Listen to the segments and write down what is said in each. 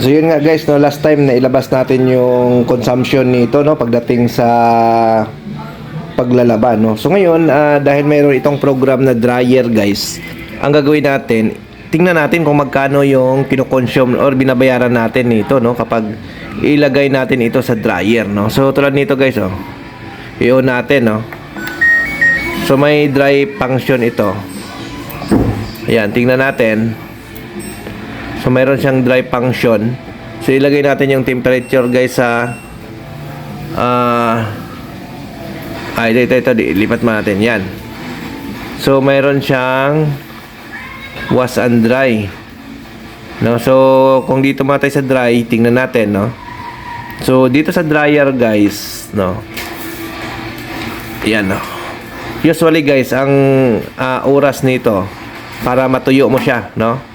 So yun nga guys, no, last time na ilabas natin yung consumption nito no pagdating sa paglalaba no. So ngayon, ah, dahil mayroon itong program na dryer guys, ang gagawin natin, tingnan natin kung magkano yung kinoconsume or binabayaran natin nito no kapag ilagay natin ito sa dryer no. So tulad nito guys oh. I-on natin no. So may dry function ito. Ayan, tingnan natin. So mayroon siyang dry function. So ilagay natin yung temperature guys sa ah ay ito ito, ito lipat mo natin yan. So mayroon siyang wash and dry. No, so kung dito muna tayo sa dry, tingnan natin, no. So dito sa dryer guys, no. Yan, no. Usually guys, ang ah, oras nito para matuyo mo siya, no?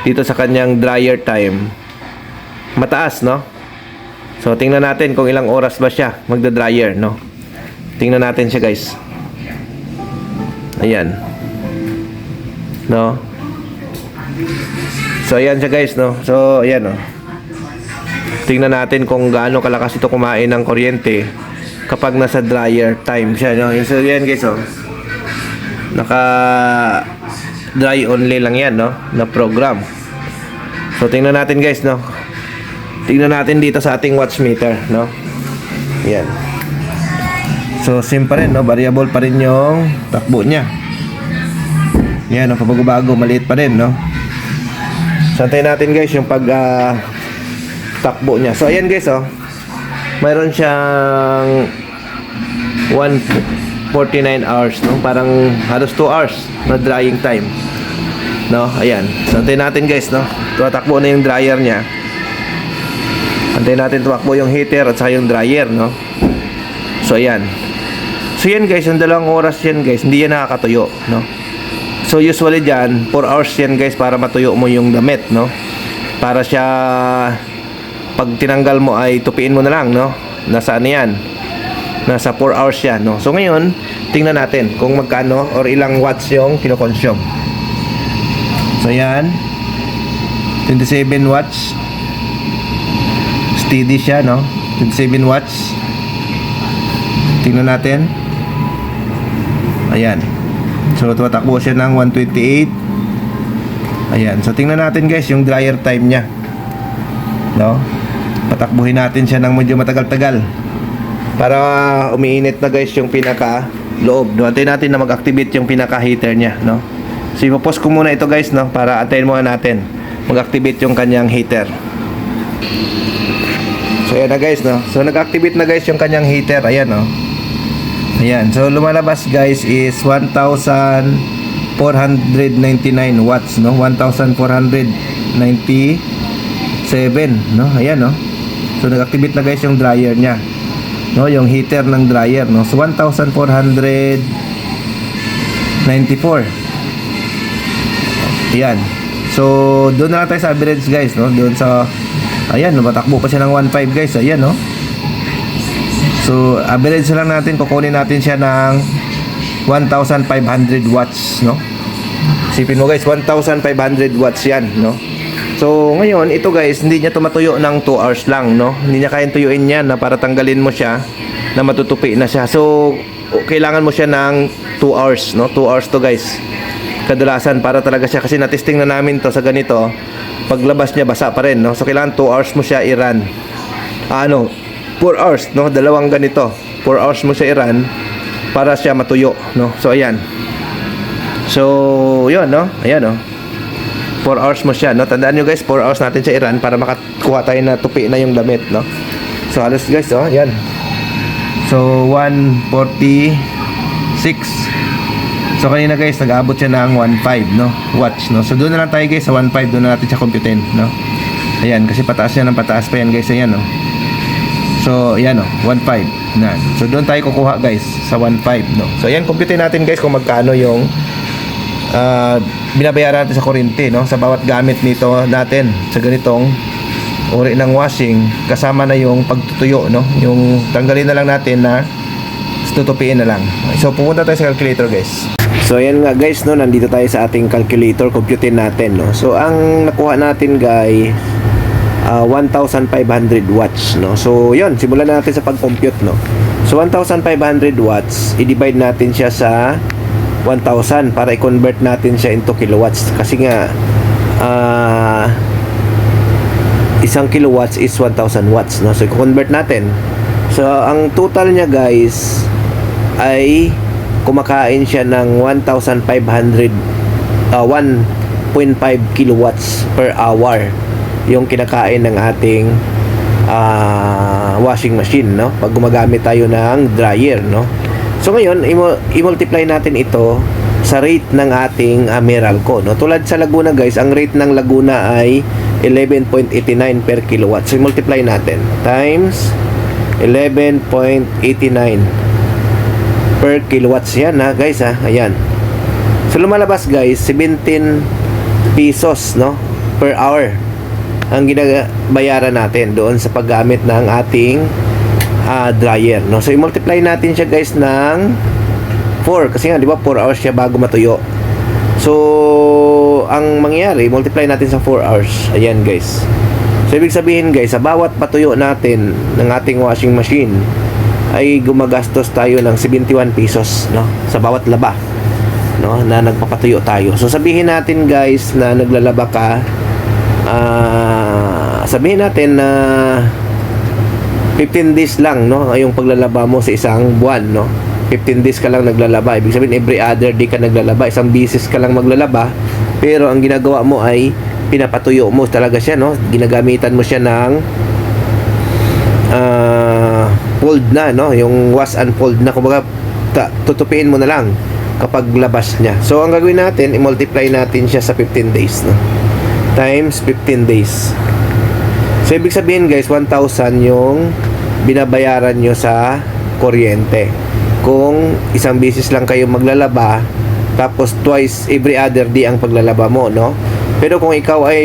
Dito sa kanyang dryer time, mataas, no? So, tingnan natin kung ilang oras ba siya magda-dryer, no? Tingnan natin siya, guys. Ayan. No? So, ayan siya, guys, no? So, ayan, no? Tingnan natin kung gaano kalakas ito kumain ng kuryente kapag nasa dryer time siya, no? So, ayan, guys, oh. Naka dry only lang yan, no? Na program. So, tingnan natin, guys, no? Tingnan natin dito sa ating watch meter, no? Yan. So, same pa rin, no? Variable pa rin yung takbo niya. Yan, no? Pabago-bago, maliit pa rin, no? So, natin, guys, yung pag ah, takbo niya. So, ayan, guys, oh. Mayroon siyang 149 hours, no? Parang halos 2 hours na drying time. No? Ayan. So, antayin natin, guys, no? Tumatakbo na yung dryer niya. Antayin natin tumakbo yung heater at saka yung dryer, no? So, ayan. So, yan, guys. Yung dalawang oras yan, guys. Hindi yan nakakatuyo, no? So, usually dyan, 4 hours yan, guys, para matuyo mo yung damit, no? Para siya, pag tinanggal mo ay tupiin mo na lang, no? Nasa ano yan? Nasa 4 hours yan, no? So, ngayon, tingnan natin kung magkano or ilang watts yung kinoconsume. So, yan. 27 watts. Steady siya, no? 27 watts. Tingnan natin. Ayan. So, tumatakbo siya ng 128. Ayan. So, tingnan natin guys yung dryer time niya. No? Patakbuhin natin siya ng medyo matagal-tagal. Para umiinit na guys yung pinaka loob. No? Antayin natin na mag-activate yung pinaka heater niya. No? So, ipopost ko muna ito guys. No? Para antayin muna natin mag-activate yung kanyang heater. So, ayan na guys. No? So, nag-activate na guys yung kanyang heater. Ayan. No? Ayan. So, lumalabas guys is 1,499 watts. No? 1,497. No? Ayan. No? So, nag-activate na guys yung dryer niya. No? Yung heater ng dryer. No? So, 1,494. Ayan. So, doon na tayo sa average guys, no? Doon sa Ayan, lumatakbo pa siya ng 1.5 guys. Ayan, no? So, average lang natin, kukunin natin siya ng 1,500 watts, no? Sipin mo guys, 1,500 watts yan, no? So, ngayon, ito guys, hindi niya tumatuyo ng 2 hours lang, no? Hindi niya kayang tuyuin yan na para tanggalin mo siya na matutupi na siya. So, kailangan mo siya ng 2 hours, no? 2 hours to guys. Kadalasan para talaga siya kasi natesting na namin to sa ganito. Paglabas niya basa pa rin, no? So, kailangan 2 hours mo siya i-run. Ah, ano, 4 hours, no? Dalawang ganito. 4 hours mo siya i-run para siya matuyo, no? So, ayan. So, yun, no? Ayan, no? 4 hours mo siya, no? Tandaan nyo guys, 4 hours natin siya i-run para makakuha tayo na tupi na yung damit, no? So, halos guys, oh, ayan. So, 146. So, kanina guys, nag-abot siya ng 1.5, no? Watch, no? So, doon na lang tayo guys, sa 1.5, doon na natin siya computin, no? Ayan, kasi pataas yan ng pataas pa yan guys, ayan, no? So, ayan, no? 1.5. Na. So, doon tayo kukuha guys, sa 1.5, no? So, ayan, computin natin guys kung magkano yung ah, binabayaran natin sa kuryente, no? Sa bawat gamit nito natin, sa ganitong uri ng washing, kasama na yung pagtutuyo, no? Yung tanggalin na lang natin na tutupiin na lang. So, pupunta tayo sa calculator, guys. So, ayan nga guys, no, nandito tayo sa ating calculator, computin natin, no. So, ang nakuha natin, guys, ah, 1,500 watts no so yun simulan na natin sa pag-compute no so 1,500 watts i-divide natin siya sa 1,000 para i-convert natin siya into kilowatts. Kasi nga ah isang kilowatts is 1,000 watts no? So i-convert natin. So ang total niya guys ay kumakain siya ng 1,500 uh, 1.5 kilowatts per hour yung kinakain ng ating ah, washing machine no? Pag gumagamit tayo ng dryer no so ngayon i-multiply natin ito sa rate ng ating uh, Meralco no? Tulad sa Laguna guys ang rate ng Laguna ay 11.89 per kilowatt. So i-multiply natin. Times 11.89 per kilowatts yan ha guys ha? Ayan. So lumalabas guys 17 pesos no per hour ang ginabayaran natin doon sa paggamit ng ating ah, dryer no? So i-multiply natin siya guys ng 4 kasi nga di ba 4 hours siya bago matuyo. So ang mangyayari multiply natin sa 4 hours. Ayan guys. So ibig sabihin guys sa bawat patuyo natin ng ating washing machine ay gumagastos tayo ng 71 pesos no? Sa bawat laba no? Na nagpapatuyo tayo. So sabihin natin guys na naglalaba ka ah, sabihin natin na 15 days lang no yung paglalaba mo sa isang buwan no. 15 days ka lang naglalaba. Ibig sabihin every other day ka naglalaba. Isang bisis ka lang maglalaba. Pero ang ginagawa mo ay pinapatuyo mo talaga siya no. Ginagamitan mo siya ng ah, fold na no. Yung wash and fold na. Kumbaga ta- tutupiin mo na lang kapag labas niya. So ang gagawin natin i-multiply natin siya sa 15 days no. Times 15 days. So ibig sabihin guys 1,000 yung binabayaran nyo sa kuryente. Kung isang bisis lang kayo maglalaba tapos twice every other day ang paglalaba mo no? Pero kung ikaw ay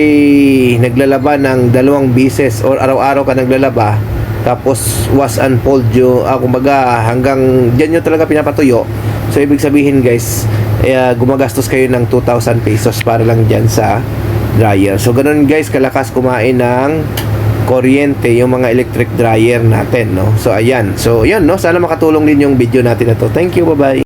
naglalaba ng dalawang bisis or araw-araw ka naglalaba tapos wash and fold yung ah, kumbaga hanggang dyan nyo talaga pinapatuyo. So ibig sabihin guys eh, ah, gumagastos kayo ng 2,000 pesos para lang dyan sa dryer. So ganun guys kalakas kumain ng kuryente yung mga electric dryer natin no? So ayan. So yan no? Sana makatulong din yung video natin na to. Thank you. Bye bye